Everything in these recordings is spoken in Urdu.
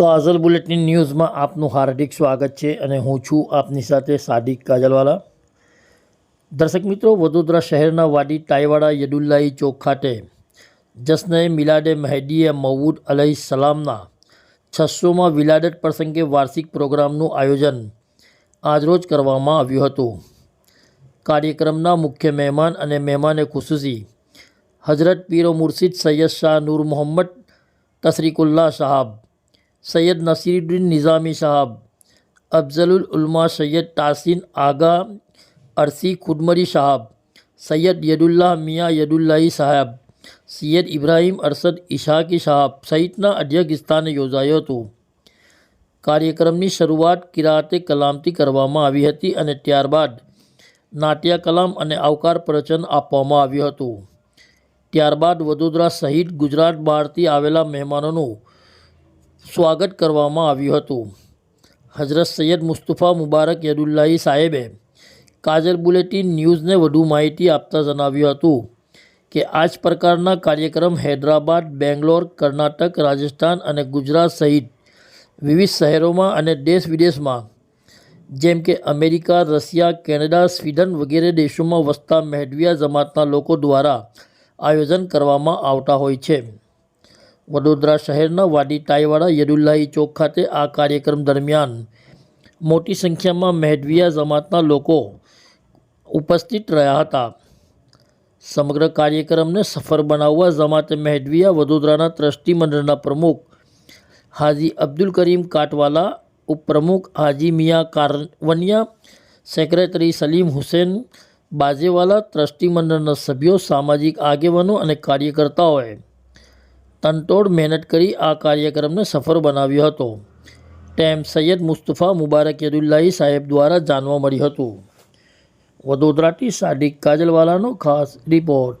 કાઝલ બુલેટિન ન્યૂઝમાં આપનું હાર્દિક સ્વાગત છે અને હું છું આપની સાથે સાદિક કાજલવાલા. દર્શક મિત્રો, વડોદરા શહેરના વાડી ટાઈવાડા યદુલ્લાહી ચોક ખાતે જશ્ન મિલાડે મહેદીએ મવૂદ અલહી સલામના છસોમાં વિલાદત પ્રસંગે વાર્ષિક પ્રોગ્રામનું આયોજન આજરોજ કરવામાં આવ્યું હતું. કાર્યક્રમના મુખ્ય મહેમાન અને મહેમાને ખુશૂસી હજરત પીરો મુર્શિદ સૈયદ શાહ નૂર મોહમ્મદ તસરીકુલ્લાહ સાહબ સૈયદ નસીરુદ્દીન નિઝામી સાહબ અફઝલુલ ઉલમા સૈયદ તાસીન આગા અરસી ખુદમરી સાહબ સૈયદ યદુલ્લાહ મિયા યદુલ્લાહી સાહેબ સૈયદ ઇબ્રાહીમ અરસદ ઇશાકી સાહબ સહિતના અધ્યક્ષ સ્થાને યોજાયું હતું કાર્યક્રમની શરૂઆત કિરાતે કલામથી કરવામાં આવી હતી અને ત્યારબાદ નાટ્ય કલામ અને આવકાર પ્રવચન આપવામાં આવ્યું હતું ત્યારબાદ વડોદરા સહિત ગુજરાત બહારથી આવેલા મહેમાનોનું સ્વાગત કરવામાં આવ્યું હતું. હજરત સૈયદ મુસ્તફા મુબારક યદુલ્લાહી સાહેબે કાજલ બુલેટિન ન્યૂઝને વધુ માહિતી આપતા જણાવ્યું હતું કે આ જ પ્રકારના કાર્યક્રમ હૈદરાબાદ, બેંગ્લોર, કર્ણાટક, રાજસ્થાન અને ગુજરાત સહિત વિવિધ શહેરોમાં અને દેશ વિદેશમાં જેમ કે અમેરિકા, રશિયા, કેનેડા, સ્વીડન વગેરે દેશોમાં વસતા મહેદવિયા જમાતના લોકો દ્વારા આયોજન કરવામાં આવતા હોય છે. વડોદરા શહેરના વાડી ટાઈવાડા યદુલ્લાહી ચોક ખાતે આ કાર્યક્રમ દરમિયાન મોટી સંખ્યામાં મહેદવિયા જમાતના લોકો ઉપસ્થિત રહ્યા હતા. સમગ્ર કાર્યક્રમને સફળ બનાવવા જમાતે મહેદવિયા વડોદરાના ટ્રસ્ટી મંડળના પ્રમુખ હાજી અબ્દુલ કરીમ કાટવાલા, ઉપપ્રમુખ હાજી મિયા કારવનિયા, સેક્રેટરી સલીમ હુસેન, બાજેવાલા ટ્રસ્ટી મંડળના સભ્યો, સામાજિક આગેવાનો અને કાર્યકર્તાઓએ તનતોડ મહેનત કરી આ કાર્યક્રમને સફળ બનાવ્યો હતો. તેમ સૈયદ મુસ્તફા મુબારક યદુલ્લાહી સાહેબ દ્વારા જાણવા મળ્યું હતું. વડોદરાથી સાદિક કાજલવાલાનો ખાસ રિપોર્ટ.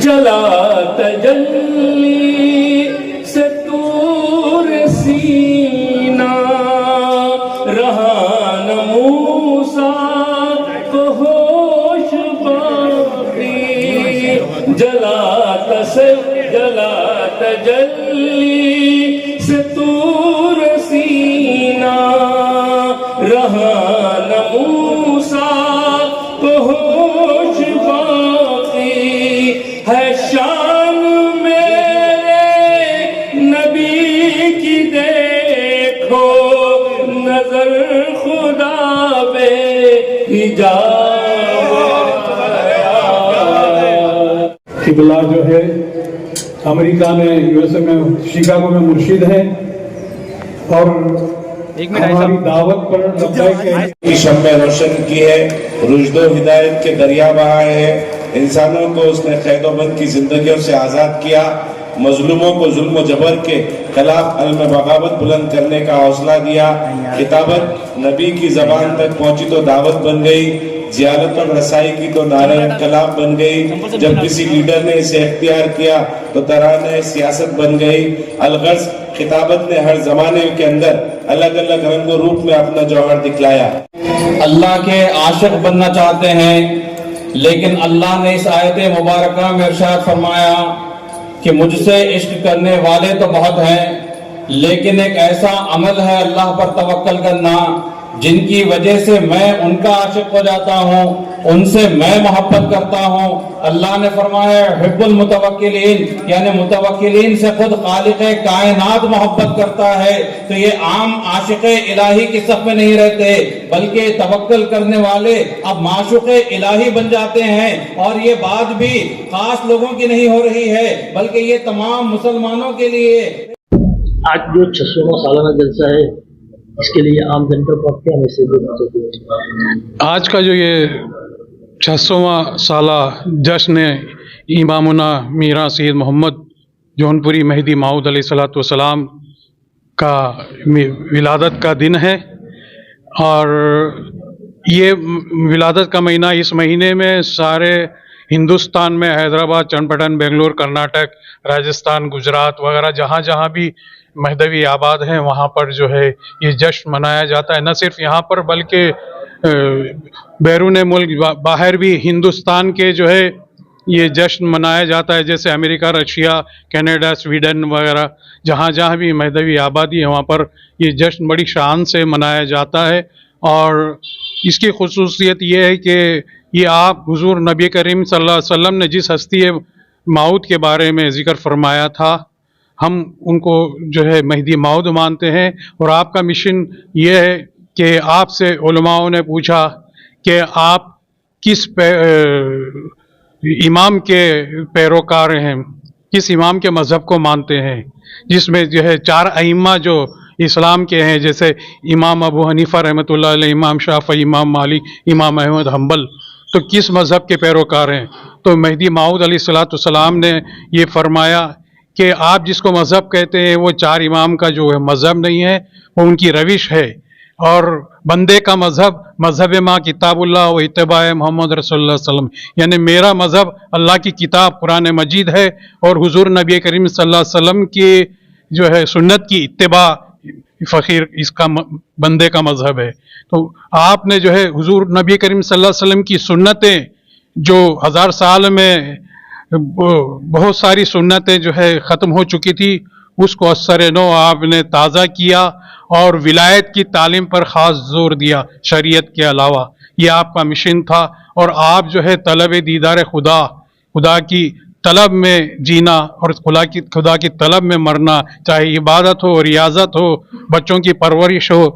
جلا تجلی وسل جلا تجلی قبلہ جو ہے امریکہ میں یو ایس اے میں شکاگو میں مرشد ہیں۔ اور ہماری دعوت پر شب شمع روشن کی ہے رشد و ہدایت کے دریا بہائے ہیں انسانوں کو اس نے قید و بند کی زندگیوں سے آزاد کیا۔ مظلوموں کو ظلم و جبر کے خلاف علم بغاوت بلند کرنے کا حوصلہ دیا۔ کتابت نبی کی زبان تک پہنچی تو دعوت بن گئی۔ زیادت اور رسائی کی تو نعرہ انقلاب بن گئی۔ جب کسی لیڈر نے اسے اختیار کیا تو ترانہ سیاست بن گئی۔ الغرض خطابت نے ہر زمانے کے اندر الگ الگ رنگ و روپ میں اپنا جوہر دکھلایا۔ اللہ کے عاشق بننا چاہتے ہیں، لیکن اللہ نے اس آیت مبارکہ میں ارشاد فرمایا کہ مجھ سے عشق کرنے والے تو بہت ہیں، لیکن ایک ایسا عمل ہے اللہ پر توکل کرنا جن کی وجہ سے میں ان کا عاشق ہو جاتا ہوں، ان سے میں محبت کرتا ہوں۔ اللہ نے فرمایا، حب المتوکلین یعنی متوکلین سے خود خالق کائنات محبت کرتا ہے۔ تو یہ عام عاشق الہی کی صف میں نہیں رہتے، بلکہ توکل کرنے والے اب معشوق الہی بن جاتے ہیں۔ اور یہ بات بھی خاص لوگوں کی نہیں ہو رہی ہے، بلکہ یہ تمام مسلمانوں کے لیے۔ آج جو چھ سو سالانہ جلسہ ہے اس کے لیے عام جنتا کو کیا میسج دینا چاہیے آج کا جو یہ چھسواں سالہ جشن امامنا میرا سید محمد جونپوری مہدی ماؤد علیہ صلاۃ والسلام کا ولادت کا دن ہے اور یہ ولادت کا مہینہ اس مہینے میں سارے ہندوستان میں حیدرآباد، چنپٹن، بنگلور، کرناٹک، راجستھان، گجرات وغیرہ جہاں جہاں بھی مہدوی آباد ہیں، وہاں پر جو ہے یہ جشن منایا جاتا ہے، نہ صرف یہاں پر بلکہ بیرون ملک باہر بھی ہندوستان کے جو ہے یہ جشن منایا جاتا ہے، جیسے امریکہ، رشیا، کینیڈا، سویڈن وغیرہ، جہاں جہاں بھی مہدوی آبادی ہے، وہاں پر یہ جشن بڑی شان سے منایا جاتا ہے۔ اور اس کی خصوصیت یہ ہے کہ یہ آپ، حضور نبی کریم صلی اللہ علیہ وسلم نے جس ہستی ماؤت کے بارے میں ذکر فرمایا تھا ہم ان کو جو ہے مہدی ماؤد مانتے ہیں اور آپ کا مشن یہ ہے کہ آپ سے علماؤں نے پوچھا کہ آپ کس امام کے پیروکار ہیں، کس امام کے مذہب کو مانتے ہیں، جس میں جو ہے چار ائمہ جو اسلام کے ہیں، جیسے امام ابو حنیفہ رحمۃ اللہ علیہ، امام شافعی، امام مالی امام احمد حنبل، تو کس مذہب کے پیروکار ہیں؟ تو مہدی معود علیہ السلام نے یہ فرمایا کہ آپ جس کو مذہب کہتے ہیں، وہ چار امام کا جو ہے مذہب نہیں ہے، وہ ان کی روش ہے۔ اور بندے کا مذہب مذہب ماں کتاب اللہ و اتباع محمد رسول اللہ علیہ وسلم۔ یعنی میرا مذہب اللہ کی کتاب قرآن مجید ہے اور حضور نبی کریم صلی اللہ علیہ وسلم کی جو ہے سنت کی اتباع فخیر اس کا بندے کا مذہب ہے۔ تو آپ نے جو ہے حضور نبی کریم صلی اللہ علیہ وسلم کی سنتیں جو ہزار سال میں بہت ساری سنتیں جو ہے ختم ہو چکی تھی۔ اس کو اثر نو آپ نے تازہ کیا اور ولایت کی تعلیم پر خاص زور دیا شریعت کے علاوہ۔ یہ آپ کا مشن تھا اور آپ جو ہے طلب دیدار خدا خدا کی طلب میں جینا اور خدا کی خدا کی طلب میں مرنا، چاہے عبادت ہو، ریاضت ہو، بچوں کی پرورش ہو،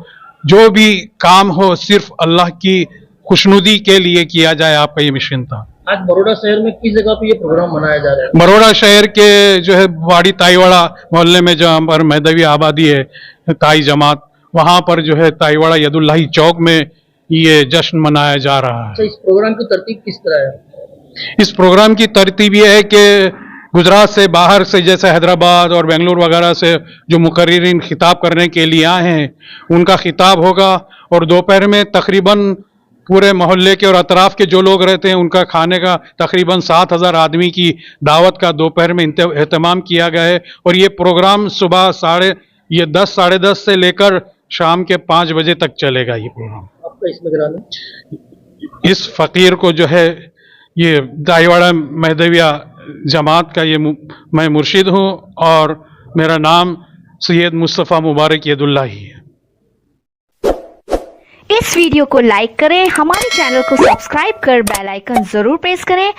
جو بھی کام ہو، صرف اللہ کی خوشنودی کے لیے کیا جائے۔ آپ کا یہ مشن تھا۔ آج بروڈا شہر میں کس جگہ پہ یہ پروگرام منایا جا رہا ہے؟ بروڑا شہر کے جو ہے باڑی تائیواڑہ محلے میں جہاں پر مہدوی آبادی ہے تائی جماعت وہاں پر جو ہے تائیواڑہ ید اللہ چوک میں یہ جشن منایا جا رہا ہے۔ اچھا، اس پروگرام کی ترتیب کس طرح ہے؟ اس پروگرام کی ترتیب یہ ہے کہ گجرات سے باہر سے جیسے حیدرآباد اور بنگلور وغیرہ سے جو مقررین خطاب کرنے کے لیے آئے ہیں ان کا خطاب ہوگا اور دوپہر میں تقریباً پورے محلے کے اور اطراف کے جو لوگ رہتے ہیں ان کا کھانے کا تقریباً سات ہزار آدمی کی دعوت کا دوپہر میں اہتمام کیا گیا ہے۔ اور یہ پروگرام صبح ساڑھے یہ دس ساڑھے دس سے لے کر شام کے پانچ بجے تک چلے گا یہ پروگرام۔ اس فقیر کو جو ہے یہ دائیواڑہ مہدویہ جماعت کا یہ میں مرشد ہوں اور میرا نام سید مصطفیٰ مبارک ید اللہ ہی ہے۔ اس ویڈیو کو لائک کریں، ہمارے چینل کو سبسکرائب کر بیل آئکن ضرور پریس کریں۔